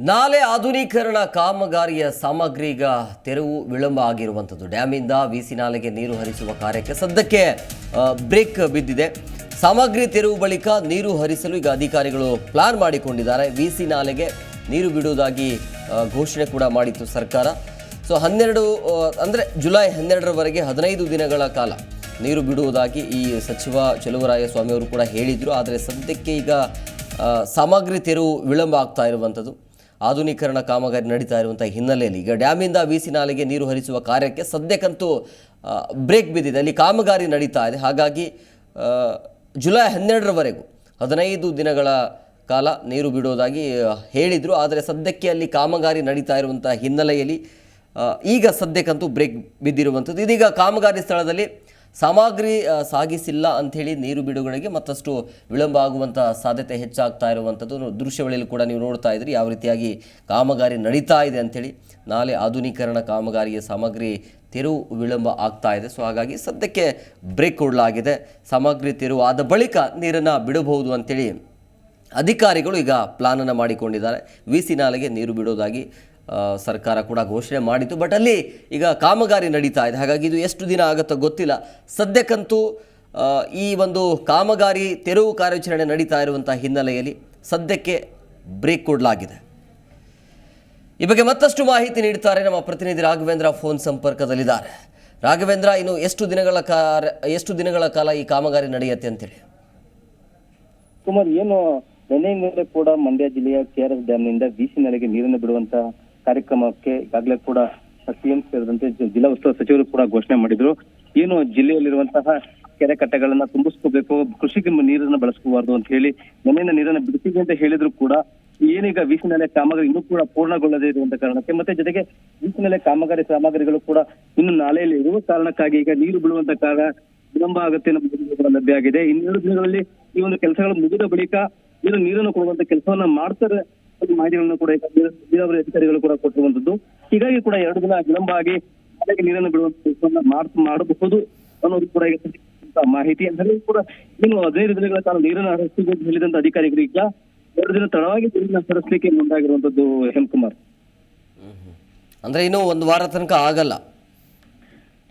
ನಾಲೆ ಆಧುನೀಕರಣ ಕಾಮಗಾರಿಯ ಸಾಮಗ್ರಿ ಈಗ ತೆರವು ವಿಳಂಬ ಆಗಿರುವಂಥದ್ದು. ಡ್ಯಾಮಿಂದ ವಿಸಿ ನಾಲೆಗೆ ನೀರು ಹರಿಸುವ ಕಾರ್ಯಕ್ಕೆ ಸದ್ಯಕ್ಕೆ ಬ್ರೇಕ್ ಬಿದ್ದಿದೆ. ಸಾಮಗ್ರಿ ತೆರವು ಬಳಿಕ ನೀರು ಹರಿಸಲು ಈಗ ಅಧಿಕಾರಿಗಳು ಪ್ಲಾನ್ ಮಾಡಿಕೊಂಡಿದ್ದಾರೆ. ವಿಸಿ ನಾಲೆಗೆ ನೀರು ಬಿಡುವುದಾಗಿ ಘೋಷಣೆ ಕೂಡ ಮಾಡಿತ್ತು ಸರ್ಕಾರ. ಸೊ, ಹನ್ನೆರಡು ಅಂದರೆ ಜುಲೈ ಹನ್ನೆರಡರವರೆಗೆ ಹದಿನೈದು ದಿನಗಳ ಕಾಲ ನೀರು ಬಿಡುವುದಾಗಿ ಈ ಸಚಿವ ಚೆಲುವರಾಯ ಸ್ವಾಮಿ ಅವರು ಕೂಡ ಹೇಳಿದರು. ಆದರೆ ಸದ್ಯಕ್ಕೆ ಈಗ ಸಾಮಗ್ರಿ ತೆರವು ವಿಳಂಬ ಆಗ್ತಾ ಇರುವಂಥದ್ದು. ಆಧುನೀಕರಣ ಕಾಮಗಾರಿ ನಡೀತಾ ಇರುವಂಥ ಹಿನ್ನೆಲೆಯಲ್ಲಿ ಈಗ ಡ್ಯಾಮಿಂದ ಬೀಸಿ ನಾಲೆಗೆ ನೀರು ಹರಿಸುವ ಕಾರ್ಯಕ್ಕೆ ಸದ್ಯಕ್ಕಂತೂ ಬ್ರೇಕ್ ಬಿದ್ದಿದೆ. ಅಲ್ಲಿ ಕಾಮಗಾರಿ ನಡೀತಾ ಇದೆ. ಹಾಗಾಗಿ ಜುಲೈ ಹನ್ನೆರಡರವರೆಗೂ, ಹದಿನೈದು ದಿನಗಳ ಕಾಲ ನೀರು ಬಿಡೋದಾಗಿ ಹೇಳಿದರು. ಆದರೆ ಸದ್ಯಕ್ಕೆ ಅಲ್ಲಿ ಕಾಮಗಾರಿ ನಡೀತಾ ಇರುವಂಥ ಹಿನ್ನೆಲೆಯಲ್ಲಿ ಈಗ ಸದ್ಯಕ್ಕಂತೂ ಬ್ರೇಕ್ ಬಿದ್ದಿರುವಂಥದ್ದು. ಇದೀಗ ಕಾಮಗಾರಿ ಸ್ಥಳದಲ್ಲಿ ಸಾಮಗ್ರಿ ಸಾಗಿಸಿಲ್ಲ ಅಂಥೇಳಿ ನೀರು ಬಿಡುಗಡೆಗೆ ಮತ್ತಷ್ಟು ವಿಳಂಬ ಆಗುವಂಥ ಸಾಧ್ಯತೆ ಹೆಚ್ಚಾಗ್ತಾ ಇರುವಂಥದ್ದು ದೃಶ್ಯವಳಿಯಲ್ಲಿ ಕೂಡ ನೀವು ನೋಡ್ತಾ ಇದ್ರಿ. ಯಾವ ರೀತಿಯಾಗಿ ಕಾಮಗಾರಿ ನಡೀತಾ ಇದೆ ಅಂಥೇಳಿ ನಾಳೆ ಆಧುನೀಕರಣ ಕಾಮಗಾರಿಯ ಸಾಮಗ್ರಿ ತೆರವು ವಿಳಂಬ ಆಗ್ತಾ ಇದೆ. ಸೊ, ಹಾಗಾಗಿ ಸದ್ಯಕ್ಕೆ ಬ್ರೇಕ್ ಕೊಡಲಾಗಿದೆ. ಸಾಮಗ್ರಿ ತೆರವು ಆದ ಬಳಿಕ ನೀರನ್ನು ಬಿಡಬಹುದು ಅಂಥೇಳಿ ಅಧಿಕಾರಿಗಳು ಈಗ ಪ್ಲಾನನ್ನು ಮಾಡಿಕೊಂಡಿದ್ದಾರೆ. ವಿ ಸಿ ನಾಲೆಗೆ ನೀರು ಬಿಡೋದಾಗಿ ಸರ್ಕಾರ ಕೂಡ ಘೋಷಣೆ ಮಾಡಿತ್ತು. ಬಟ್ ಅಲ್ಲಿ ಈಗ ಕಾಮಗಾರಿ ನಡೀತಾ ಇದೆ. ಹಾಗಾಗಿ ಇದು ಎಷ್ಟು ದಿನ ಆಗುತ್ತೋ ಗೊತ್ತಿಲ್ಲ. ಸದ್ಯಕ್ಕಂತೂ ಈ ಒಂದು ಕಾಮಗಾರಿ ತೆರವು ಕಾರ್ಯಾಚರಣೆ ನಡೀತಾ ಇರುವಂಥ ಹಿನ್ನೆಲೆಯಲ್ಲಿ ಸದ್ಯಕ್ಕೆ ಬ್ರೇಕ್ ಕೊಡಲಾಗಿದೆ. ಈ ಬಗ್ಗೆ ಮತ್ತಷ್ಟು ಮಾಹಿತಿ ನೀಡುತ್ತಾರೆ ನಮ್ಮ ಪ್ರತಿನಿಧಿ ರಾಘವೇಂದ್ರ ಫೋನ್ ಸಂಪರ್ಕದಲ್ಲಿದ್ದಾರೆ. ರಾಘವೇಂದ್ರ, ಇನ್ನು ಎಷ್ಟು ದಿನಗಳ ಕಾರ್ಯ ಎಷ್ಟು ದಿನಗಳ ಕಾಲ ಈ ಕಾಮಗಾರಿ ನಡೆಯುತ್ತೆ ಅಂತೇಳಿ? ಕುಮಾರ್, ಏನು ನಿನ್ನೆಯಿಂದಲೇ ಕೂಡ ಮಂಡ್ಯ ಜಿಲ್ಲೆಯ ಕೆಆರ್ಎಸ್ ಡ್ಯಾಮ್ನಿಂದ ಬಿಸಿ ನೆಲೆಗೆ ನೀರನ್ನು ಬಿಡುವಂತ ಕಾರ್ಯಕ್ರಮಕ್ಕೆ ಈಗಾಗಲೇ ಕೂಡ ಸಿಎಂ ಸೇರಿದಂತೆ ಜಿಲ್ಲಾ ಉಸ್ತುವಾರಿ ಸಚಿವರು ಕೂಡ ಘೋಷಣೆ ಮಾಡಿದ್ರು. ಏನು ಜಿಲ್ಲೆಯಲ್ಲಿರುವಂತಹ ಕೆರೆ ಕಟ್ಟೆಗಳನ್ನ ತುಂಬಿಸ್ಕೋಬೇಕು, ಕೃಷಿಗೆ ನೀರನ್ನು ಬಳಸ್ಕೋಬಾರ್ದು ಅಂತ ಹೇಳಿ ಮನೆಯನ್ನ ನೀರನ್ನ ಬಿಡಿಸಿದೆ ಅಂತ ಹೇಳಿದ್ರು ಕೂಡ, ಏನೀಗ ವೀಸಿನೆಲೆ ಕಾಮಗಾರಿ ಇನ್ನೂ ಕೂಡ ಪೂರ್ಣಗೊಳ್ಳದೇ ಇರುವಂತ ಕಾರಣಕ್ಕೆ, ಮತ್ತೆ ಜೊತೆಗೆ ವೀಸಿನೆಲೆ ಕಾಮಗಾರಿ ಸಾಮಗ್ರಿಗಳು ಕೂಡ ಇನ್ನು ನಾಳೆಯಲ್ಲಿ ಇರುವ ಕಾರಣಕ್ಕಾಗಿ ಈಗ ನೀರು ಬಿಡುವಂತ ಕಾರಣ ವಿಳಂಬ ಆಗುತ್ತೆ ನಮ್ಮ ಲಭ್ಯ ಆಗಿದೆ. ಇನ್ನೆರಡು ದಿನಗಳಲ್ಲಿ ಈ ಒಂದು ಕೆಲಸಗಳು ಮುಗಿದ ಬಳಿಕ ಏನು ನೀರನ್ನು ಕೊಡುವಂತ ಕೆಲಸವನ್ನ ಮಾಡ್ತಾರೆ ಮಾಹಿತಿಗಳನ್ನು ಕೂಡ ನೀರಾವರಿ ಅಧಿಕಾರಿಗಳು ಕೂಡ ಕೊಟ್ಟಿರುವಂತದ್ದು ಹೀಗಾಗಿ ಕೂಡ ಎರಡು ದಿನ ವಿಳಂಬ ಆಗಿ ಮಳೆಗೆ ನೀರನ್ನು ಬಿಡುವಂತ ಕೆಲಸವನ್ನ ಮಾಡ್ ಮಾಡಬಹುದು ಅನ್ನೋದು ಕೂಡ ಮಾಹಿತಿ. ಅಂದ್ರೆ ಕೂಡ ಇನ್ನು ಹದಿನೈದು ದಿನಗಳ ಕಾಲ ನೀರನ್ನು ಹರಿಸಿದ್ದು ಅಂತ ಹೇಳಿದಂತ ಅಧಿಕಾರಿಗಳು ಈಗ ಎರಡು ದಿನ ತಡವಾಗಿ ನೀರನ್ನು ಹರಿಸಲಿಕ್ಕೆ ಮುಂದಾಗಿರುವಂತದ್ದು ಹೇಮಕುಮಾರ್. ಅಂದ್ರೆ ಇನ್ನು ಒಂದು ವಾರ ತನಕ ಆಗಲ್ಲ.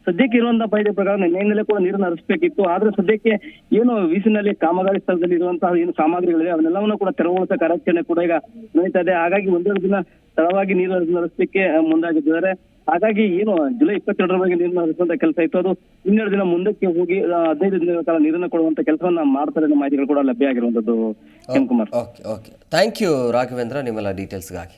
ಸದ್ಯಕ್ಕೆ ಇರುವಂತಹ ಕಾಯ್ದೆ ಪ್ರಕಾರ ನಿನ್ನೆಯಿಂದಲೇ ಕೂಡ ನೀರನ್ನು ಹರಿಸಬೇಕಿತ್ತು. ಆದ್ರೆ ಸದ್ಯಕ್ಕೆ ಏನು ವೀಸಿನಲ್ಲಿ ಕಾಮಗಾರಿ ಸ್ಥಳದಲ್ಲಿ ಇರುವಂತಹ ಏನು ಸಾಮಗ್ರಿಗಳಿವೆ, ಅವನ್ನೆಲ್ಲವನ್ನು ಕೂಡ ತೆರವುಗೊಳಿಸ ಕಾರ್ಯಾಚರಣೆ ಕೂಡ ಈಗ ನಡೀತಾ ಇದೆ. ಹಾಗಾಗಿ ಒಂದೆರಡು ದಿನ ತಡವಾಗಿ ನೀರು ಹರಿಸಲಿಕ್ಕೆ ಮುಂದಾಗಿದ್ದಾರೆ. ಹಾಗಾಗಿ ಏನು, ಜುಲೈ ಇಪ್ಪತ್ತೆರಡರವರೆಗೆ ನೀರನ್ನು ಹರಿಸುವಂತ ಕೆಲಸ ಇತ್ತು. ಅದು ಇನ್ನೆರಡು ದಿನ ಮುಂದಕ್ಕೆ ಹೋಗಿ ಹದಿನೈದು ದಿನಗಳ ಕಾಲ ನೀರನ್ನು ಕೊಡುವಂತ ಕೆಲಸವನ್ನ ಮಾಡ್ತಾರೆ ಮಾಹಿತಿಗಳು ಕೂಡ ಲಭ್ಯ ಆಗಿರುವಂತದ್ದು ಓಕೆ ಥ್ಯಾಂಕ್ ಯು ರಾಘವೇಂದ್ರ. ನಿಮ್ಮೆಲ್ಲ ಡೀಟೇಲ್ಸ್ಗಾಗಿ